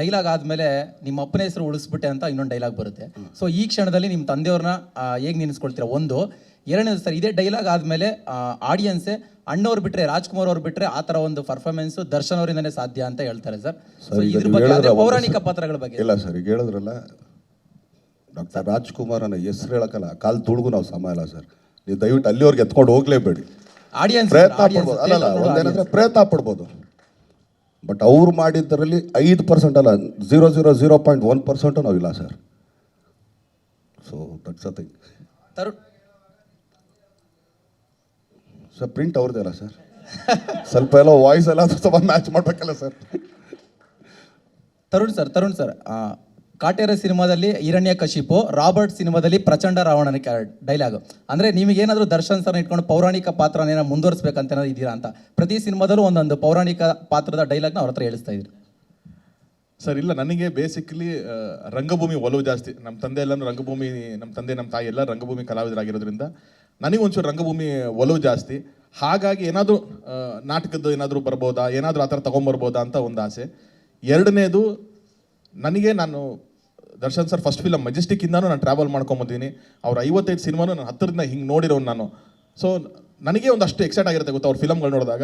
Dialogue ಆದ್ಮೇಲೆ ನಿಮ್ಮ ಅಪ್ಪನ ಹೆಸರು ಉಳಿಸ್ಬಿಟ್ಟೆ ಅಂತ ಇನ್ನೊಂದು ಡೈಲಾಗ್ ಬರುತ್ತೆ. ಸೊ ಈ ಕ್ಷಣದಲ್ಲಿ ನಿಮ್ಮ ತಂದೆಯವ್ರನ್ನ ಹೇಗೆ ನೆನೆಸ್ಕೊಳ್ತೀರಾ? ಒಂದು. ಎರಡನೇದು ಸರ್ ಇದೇ ಡೈಲಾಗ್ ಆದ್ಮೇಲೆ ಆಡಿಯನ್ಸೇ ಅಣ್ಣವ್ರು ಬಿಟ್ರೆ ರಾಜ್ಕುಮಾರ್ ಅವ್ರು ಬಿಟ್ಟರೆ ಆ ಥರ ಒಂದು ಪರ್ಫಾರ್ಮೆನ್ಸ್ ದರ್ಶನ್ ಅವರಿಂದನೇ ಸಾಧ್ಯ ಅಂತ ಹೇಳ್ತಾರೆ ಸರ್. ಸೊ ಸರ್, ಇದ್ರ ಬಗ್ಗೆ ಅದೇ ಪೌರಾಣಿಕ ಪಾತ್ರಗಳ ಬಗ್ಗೆ. ಇಲ್ಲ ಸರ್ ಈಗ ಹೇಳಿದ್ರಲ್ಲ ಡಾಕ್ಟರ್ ಅನ್ನ ಹೆಸರು ಹೇಳಕ್ಕಲ್ಲ ಕಾಲ್ ತುಳುಗು ನಾವು ಸಮಯ ಇಲ್ಲ ಸರ್. ನೀವು ದಯವಿಟ್ಟು ಅಲ್ಲಿವರೆಗೆ ಎತ್ಕೊಂಡು ಹೋಗ್ಲೇಬೇಡಿ. ಆಡಿಯನ್ಸ್ ಪ್ರಯತ್ನ ಪಡ್ಬೋದು. ಅಲ್ಲ ಒಂದೇನಂದ್ರೆ ಪ್ರಯತ್ನ ಪಡ್ಬೋದು. ಬಟ್ ಅವ್ರು ಮಾಡಿದ್ದರಲ್ಲಿ ಐದು ಪರ್ಸೆಂಟ್ ಅಲ್ಲ zero zero zero point one percent ನಾವಿಲ್ಲ sir so that's a thing Tarun sir print ಅವ್ರದ್ದೇ ಅಲ್ಲ ಸರ್ ಸ್ವಲ್ಪ ಎಲ್ಲ ವಾಯ್ಸ್ ಎಲ್ಲ ಸ್ವಲ್ಪ ಮ್ಯಾಚ್ ಮಾಡಬೇಕಲ್ಲ sir Tarun sir Tarun sir Katera ಸಿನಿಮಾದಲ್ಲಿ ಹಿರಣ್ಯ ಕಶಿಪು, ರಾಬರ್ಟ್ ಸಿನಿಮಾದಲ್ಲಿ ಪ್ರಚಂಡ ರಾವಣನ ಡೈಲಾಗ್ ಅಂದ್ರೆ ನಿಮಗೇನಾದರೂ ದರ್ಶನ್ ಸರ್ ಇಟ್ಕೊಂಡು ಪೌರಾಣಿಕ ಪಾತ್ರನೇನ ಮುಂದುವರಿಸ್ಬೇಕಂತ ಇದೀರಾ ಅಂತ. ಪ್ರತಿ ಸಿನಿಮಾದಲ್ಲೂ ಒಂದೊಂದು ಪೌರಾಣಿಕ ಪಾತ್ರದ ಡೈಲಾಗ್ನ ಅವ್ರ ಹತ್ರ ಹೇಳಿಸ್ತಾ ಇದ್ರು. ಸರ್, ಇಲ್ಲ, ನನಗೆ ಬೇಸಿಕಲಿ ರಂಗಭೂಮಿ ಒಲವು ಜಾಸ್ತಿ. ನಮ್ಮ ತಂದೆ ಎಲ್ಲನೂ ರಂಗಭೂಮಿ ನಮ್ಮ ತಂದೆ ನಮ್ಮ ತಾಯಿ ಎಲ್ಲ ರಂಗಭೂಮಿ ಕಲಾವಿದರಾಗಿರೋದ್ರಿಂದ ನನಗೆ ಒಂಚೂರು ರಂಗಭೂಮಿ ಒಲವು ಜಾಸ್ತಿ. ಹಾಗಾಗಿ ಏನಾದರೂ ನಾಟಕದ್ದು ಏನಾದರೂ ಬರ್ಬೋದಾ, ಏನಾದರೂ ಆ ಥರ ತೊಗೊಂಬರ್ಬೋದಾ ಅಂತ ಒಂದು ಆಸೆ. ಎರಡನೇದು, ನನಗೆ ನಾನು ದರ್ಶನ್ ಸರ್ ಫಸ್ಟ್ ಫಿಲಮ್ ಮೆಜೆಸ್ಟಿಕ್ಕಿಂದನೂ ನಾನು ಟ್ರಾವೆಲ್ ಮಾಡ್ಕೊಂಬಂದಿದ್ದೀನಿ ಅವ್ರ ಐವತ್ತೈದು ಸಿನಿಮಾನು ನಾನು ಹತ್ತಿರದಿಂದ ಹಿಂಗೆ ನೋಡಿರೋನು ನಾನು. ಸೊ ನನಗೆ ಒಂದಷ್ಟು ಎಕ್ಸೈಟ್ ಆಗಿರುತ್ತೆ ಗೊತ್ತಾ, ಅವ್ರ ಫಿಲಮ್ಗಳು ನೋಡಿದಾಗ.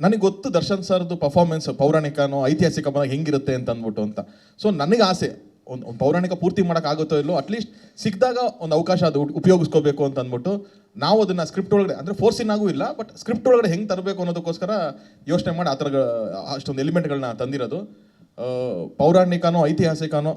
ನನಗೆ ಗೊತ್ತು ದರ್ಶನ್ ಸರ್ದು ಪರ್ಫಾರ್ಮೆನ್ಸ್ ಪೌರಾಣಿಕನೋ, ಐತಿಹಾಸಿಕ ಹೆಂಗಿರುತ್ತೆ ಅಂತ ಅಂದ್ಬಿಟ್ಟು ಅಂತ. ಸೊ ನನಗೆ ಆಸೆ, ಒಂದು ಪೌರಾಣಿಕ ಪೂರ್ತಿ ಮಾಡೋಕ್ಕಾಗುತ್ತೋ ಇಲ್ಲೋ ಅಟ್ಲೀಸ್ಟ್ ಸಿಕ್ಕಿದಾಗ ಒಂದು ಅವಕಾಶ ಅದು ಉಪ್- ಉಪಯೋಗಿಸ್ಕೋಬೇಕು ಅಂತ ಅಂದ್ಬಿಟ್ಟು ನಾವು ಅದನ್ನು ಸ್ಕ್ರಿಪ್ಟ್ ಒಳಗಡೆ, ಅಂದರೆ ಫೋರ್ಸಿನಾಗೂ ಇಲ್ಲ ಬಟ್ ಸ್ಕ್ರಿಪ್ಟ್ ಒಳಗಡೆ ಹೆಂಗೆ ತರಬೇಕು ಅನ್ನೋದಕ್ಕೋಸ್ಕರ ಯೋಚನೆ ಮಾಡಿ ಆ ಥರ ಅಷ್ಟೊಂದು ಎಲಿಮೆಂಟ್ಗಳನ್ನ ತಂದಿರೋದು. ಪೌರಾಣಿಕನೋ, ಐತಿಹಾಸಿಕನೋ